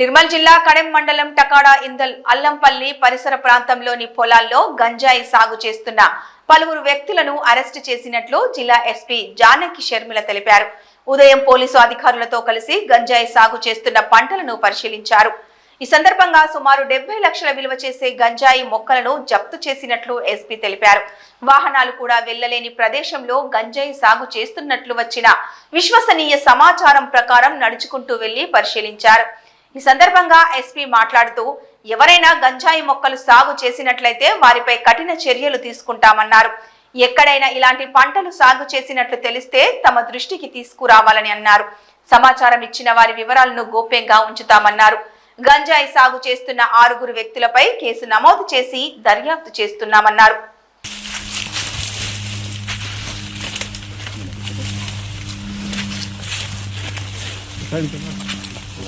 నిర్మల్ జిల్లా కడెం మండలం టకాడా ఇందల్ అల్లంపల్లి పరిసర ప్రాంతంలోని పొలాల్లో గంజాయి సాగు చేస్తున్న పలువురు వ్యక్తులను అరెస్టు చేసినట్లు జిల్లా ఎస్పీ జానకి షర్మిల తెలిపారు. ఉదయం పోలీసు అధికారులతో కలిసి గంజాయి సాగు చేస్తున్న పంటలను పరిశీలించారు. ఈ సందర్భంగా సుమారు డెబ్బై లక్షల విలువ చేసే గంజాయి మొక్కలను జప్తు చేసినట్లు ఎస్పీ తెలిపారు. వాహనాలు కూడా వెళ్ళలేని ప్రదేశంలో గంజాయి సాగు చేస్తున్నట్లు వచ్చిన విశ్వసనీయ సమాచారం ప్రకారం నడుచుకుంటూ వెళ్ళి పరిశీలించారు. ఈ సందర్భంగా ఎస్పీ మాట్లాడుతూ ఎవరైనా గంజాయి మొక్కలు సాగు చేసినట్లయితే వారిపై కఠిన చర్యలు తీసుకుంటామన్నారు. ఎక్కడైనా ఇలాంటి పంటలు సాగు చేసినట్లు తెలిస్తే తమ దృష్టికి తీసుకురావాలని అన్నారు. సమాచారం ఇచ్చిన వారి వివరాలను గోప్యంగా ఉంచుతామన్నారు. గంజాయి సాగు చేస్తున్న ఆరుగురు వ్యక్తులపై కేసు నమోదు చేసి దర్యాప్తు చేస్తున్నామన్నారు.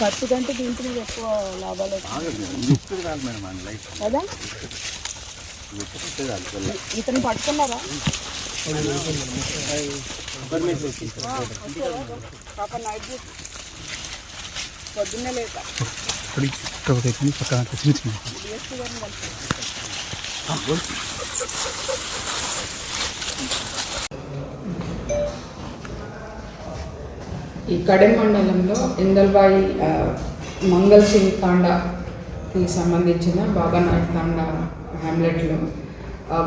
పత్తి కంటే దీంట్లో మీద ఎక్కువ లాభాలు కదా ఇతను పట్టుకున్నారా? పాప నైట్. పొద్దున్నే లేక పక్కన డిఎస్పీ గారిని కలిసి. ఈ కడెం మండలంలో ఇందల్బాయి మంగళ సింగ్ తాండాకి సంబంధించిన బాబానాయ్ తాండా హ్యామ్లెట్లో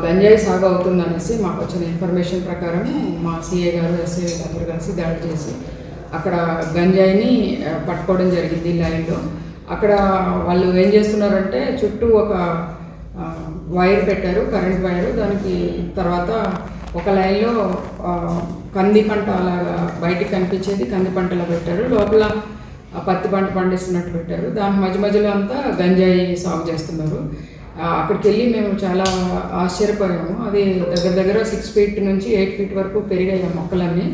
గంజాయి సాగు అవుతుందనేసి మాకు వచ్చిన ఇన్ఫర్మేషన్ ప్రకారం మా సిఏ గారు ఎస్ఏ గారు కలిసి దాడి చేసి అక్కడ గంజాయిని పట్టుకోవడం జరిగింది లైన్లో. అక్కడ వాళ్ళు ఏం చేస్తున్నారంటే చుట్టూ ఒక వైర్ పెట్టారు కరెంట్ వైర్. దానికి తర్వాత ఒక లైన్లో కంది పంట అలాగా బయటికి కనిపించేది కంది పంటలో పెట్టారు. లోపల పత్తి పంట పండిస్తున్నట్టు పెట్టారు. దాని మధ్య మధ్యలో అంతా గంజాయి సాగు చేస్తున్నారు. అక్కడికి వెళ్ళి మేము చాలా ఆశ్చర్యపోయాము. అది దగ్గర దగ్గర సిక్స్ ఫీట్ నుంచి ఎయిట్ ఫీట్ వరకు పెరిగాయి ఆ మొక్కలన్నీ.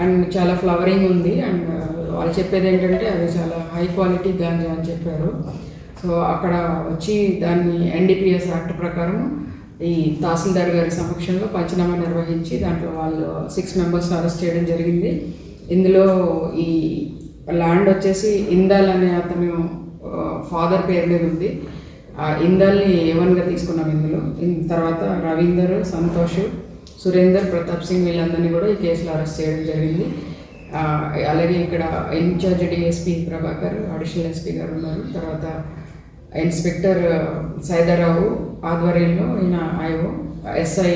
అండ్ చాలా ఫ్లవరింగ్ ఉంది. అండ్ వాళ్ళు చెప్పేది ఏంటంటే అది చాలా హై క్వాలిటీ గాంజా అని చెప్పారు. సో అక్కడ వచ్చి దాన్ని ఎన్డీపీఎస్ యాక్ట్ ప్రకారం ఈ తహసీల్దార్ గారి సమక్షంలో పంచనామా నిర్వహించి దాంట్లో వాళ్ళు సిక్స్ మెంబర్స్ అరెస్ట్ చేయడం జరిగింది. ఇందులో ఈ ల్యాండ్ వచ్చేసి ఇందాల్ అనే అతను ఫాదర్ పేరు మీద ఉంది. ఆ ఇందాల్ని ఏవన్గా తీసుకున్నాం ఇందులో. ఇన్ తర్వాత రవీందర్ సంతోష్ సురేందర్ ప్రతాప్ సింగ్ వీళ్ళందరినీ కూడా ఈ కేసులో అరెస్ట్ చేయడం జరిగింది. అలాగే ఇక్కడ incharge DSP Prabhakar additional SP గారు ఉన్నారు. తర్వాత ఇన్స్పెక్టర్ సైదారావు ఆధ్వర్యంలో ఈయన ఆయో ఎస్ఐ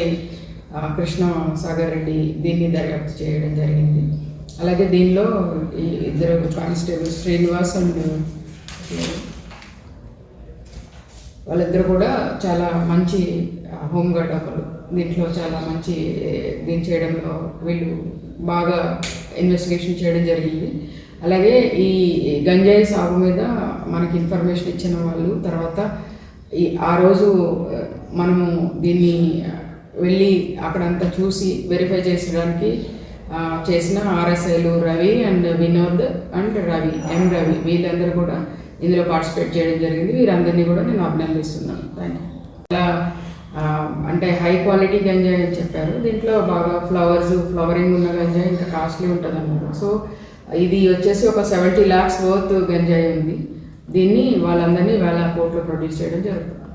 కృష్ణ సాగర్ రెడ్డి దీన్ని దర్యాప్తు చేయడం జరిగింది. అలాగే దీనిలో ఈ ఇద్దరు కానిస్టేబుల్ శ్రీనివాస్ అండ్ వాళ్ళిద్దరు కూడా చాలా మంచి హోమ్ గార్డ్ దీంట్లో చాలా మంచి దీన్ని చేయడంలో వీళ్ళు బాగా ఇన్వెస్టిగేషన్ చేయడం జరిగింది. అలాగే ఈ గంజాయి సాగు మీద మనకి ఇన్ఫర్మేషన్ ఇచ్చిన వాళ్ళు తర్వాత ఈ ఆ రోజు మనము దీన్ని వెళ్ళి అక్కడంతా చూసి వెరిఫై చేసడానికి చేసిన ఆర్ఎస్ఐలు Ravi and Vinod and Ravi M Ravi వీళ్ళందరూ కూడా ఇందులో పార్టిసిపేట్ చేయడం జరిగింది. వీరందరినీ కూడా నేను అభినందిస్తున్నాను. థ్యాంక్ యూ అంటే హై క్వాలిటీ గంజాయి అని చెప్పారు. దీంట్లో బాగా ఫ్లవర్స్ ఫ్లవరింగ్ ఉన్న గంజాయి ఇంకా కాస్ట్లీ ఉంటుంది అన్నారు సో ఇది వచ్చేసి ఒక సెవెంటీ ల్యాక్స్ వర్త్ గంజాయి ఉంది. దీన్ని వాళ్ళందరినీ వేల కోట్లు ప్రొడ్యూస్ చేయడం జరుగుతుంది.